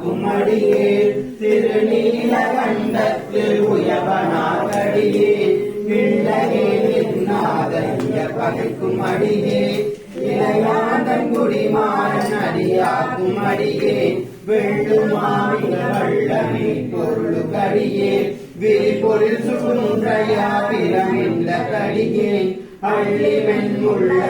கும்மடியே திருநீல கண்டத்தில் உயவனாகடியே பிள்ளையே நாதறிய பகைக்கும் அடியே இளையாதன் குடிமாறன் அடியா கும்மடியே வெள்ளுமாவில வள்ளமே பொருளுக்கடியே விரிபொருள் சுகுன்றையா பிரமில்ல கடியே அள்ளி மென்முள்ள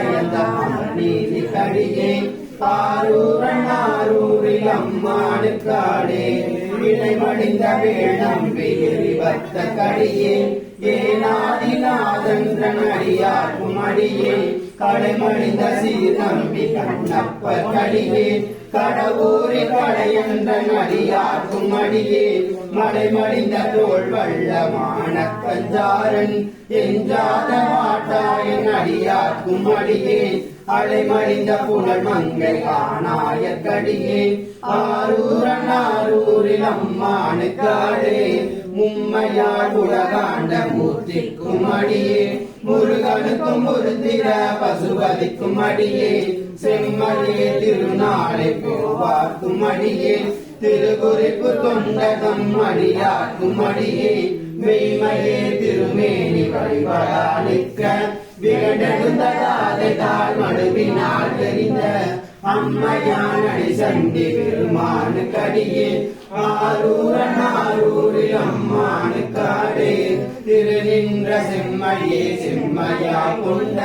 நீதி கடியே ஆரூரன் ஆரூரில் அம்மானுக்காடே இணை மடிந்த வேணம் வேறி வத்த கடியே. ஏனாதிநாதன் அடியாக்கும் அடியே. கடைமடிந்த சீதம்பி கண்ணப்ப கடியே. கடவுரி கடையன்ற அடியாக்கும் அடியே. மடைமடிந்த தோல் வள்ளமான கஞ்சாரன். எஞ்சாத மாட்டாயின் அடியாக்கும் அடியே. அலைமறிந்த புகழ் மங்கை காணாய கடியே ஆரூரன் ஆரூரில் அம்மானுக்காடே மும்மையாள் உலகாண்ட மூர்த்திக்கும் அடியே. முருகனுக்கும் முருந்திர பசுபதிக்கும் அடியே. செம்மடியே திருநாளை போவார்க்கும் அடியே. திருக்குறிப்பு தொண்டதம் அடியார்க்கும் அடியே. மெய்மையே திருமேனி வழிபடாளிக்க விகடெழுந்ததாதை தாழ் மடுவினால் தெரிந்த அம்மையான் அடி சண்டி பெருமானு கடியே ஆரூரன் ஆரூரில் அம்மானு காடே திருநின்ற செம்மையே செம்மையா கொண்ட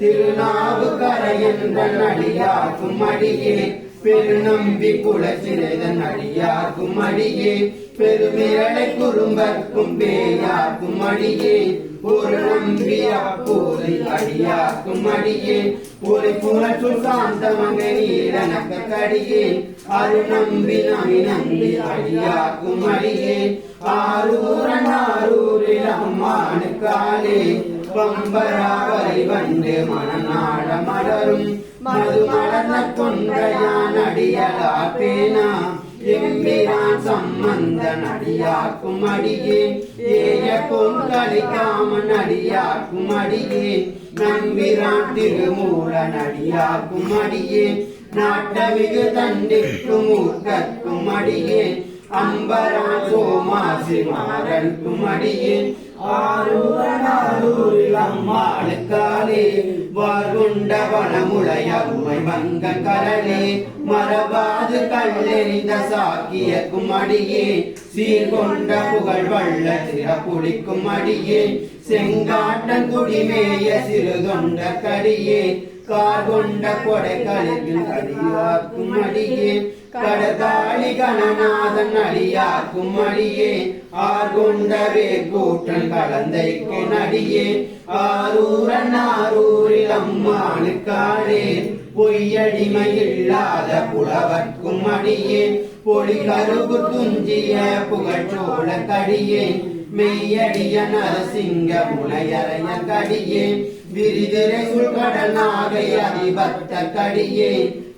திருநாவு கரையன்ற நடிகாக்கும் அடியே. பெருநம்பி குலச்சிறைதன் அடியாக்கும் அடியே. பெருமிரளை குறும்பர்க்கும் பேயாக்கும் அடியே. ஒரு நம்பி அப்போதை அடியாக்கும் அடியே. ஒரு புகழ்ச்சு சாந்தமங்க நீரனக்க கடியே. அரு நம்பி நம்பி நம்பி அடியாக்கும் அடியே. ஆரூரன் ஆரூரில் அம்மானு காலே பம்பராவரை வந்து மனநாட மலரும் மது மலர்ந்த தொன்றையான் அடியலா பேனா எம்பிரான் சம்பந்த நடியாக்கும் அடியேன் ஏய பொங்கலிக்காமன் அடியாக்கும் அடியேன் நம்பிரான் திருமூல நடியாக்கும் அடியே நாட்டமிகு தண்டிக்கும் மூர்க்கக்கும் அடியேன் அம்பரான் சோமாசி மாறன் குமடியின் அம்மாளுக்காலே வார்கொண்ட வனமுளைய உமை வங்க கரலே மரபாது கல்லெறிந்த சாக்கியக்கும் அடியே சீர்கொண்ட புகழ் வள்ள சிறப்புளிக்கும் அடியே செங்காட்டன் குடிமேய சிறு தொண்ட கடியே கார் கொண்ட கொடை கலில் அடியாக்கும் அடியே. கடதாளி கணநாதன் அடியாக்கும் அடியே. ஆர் கொண்டவே கூட்டன் கலந்தைக்கு நடியே. ஆரூரன் ஆரூரில் அம்மானுக்காடே பொய்யடிமை இல்லாத புலவர்க்கும் அடியே. பொடி கருப்பு துஞ்சிய புகழ்ச்சோழ கடியே. மெய்யடிய நரசிங்க முனையறைய கடியே விரிதிரை உள்கடல் நாகை அதிபத்த கடியே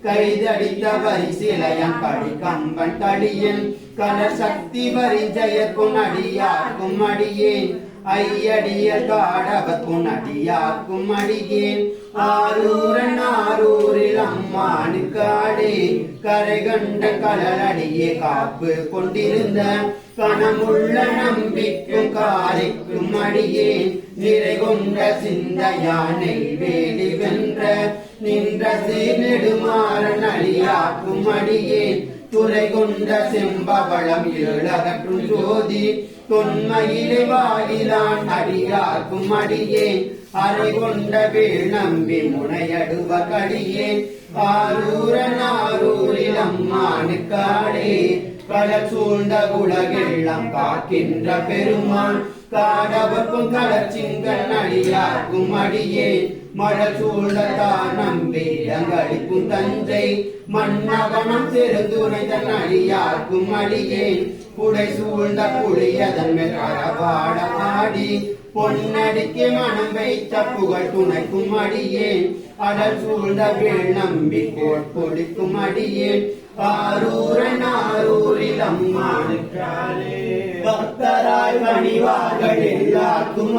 கைதடித்த வரிசிலையன் படி கம்பன் கடியன் கலர் சக்தி வரிஞ்சயற்கும் அடியாக்கும் அடியேன். ஐயடிய காடவக்கும் அடியாக்கும் அடியேன் ஆரூரன் ஆரூரில் அம்மானு காடே கரை கண்ட கலரடியே காப்பு கொண்டிருந்த கணமுள்ள நம்பிக்கும் காரைக்கும் அடியேன். நிறை கொண்ட சிந்தையானை வேலி வென்ற நின்ற சீர்நெடுமாறன் அடியாக்கும் அடியேன். துறை கொண்ட செம்பவளம் ஏழகற்றும் ஜோதி. தொன்மையிலே வாயிலான் அடியார்க்கும் அடியேன். அறை கொண்ட வேள் நம்பி முனையடுவ கடியேன் ஆரூரன் ஆரூரில் அம்மானுக்காடே பல சூழ்ந்த உலகெல்லாம் காக்கின்ற பெருமான். காடவர்க்கும் களச்சிங்கன் அடியாக்கும் அடியே. மழை சூழ்ந்ததான் நம்பி இடங்களிக்கும் தஞ்சை. மன்னவனம் திருத்துணை தன் அடியாக்கும் அடியே. புடை சூழ்ந்த புளியதன் மேல் அறவாட ஆடி பொன்னடிக்கு மனம் வைத்த புகழ் துணைக்கும் அடியேன். அடல் சூழ்ந்த வேள் நம்பி கோட்பொழிக்கும் அடியேன். ஆரூரன் ஆரூரில் அம்மா பக்தராய் பணிவார்கள் எல்லாருக்கும்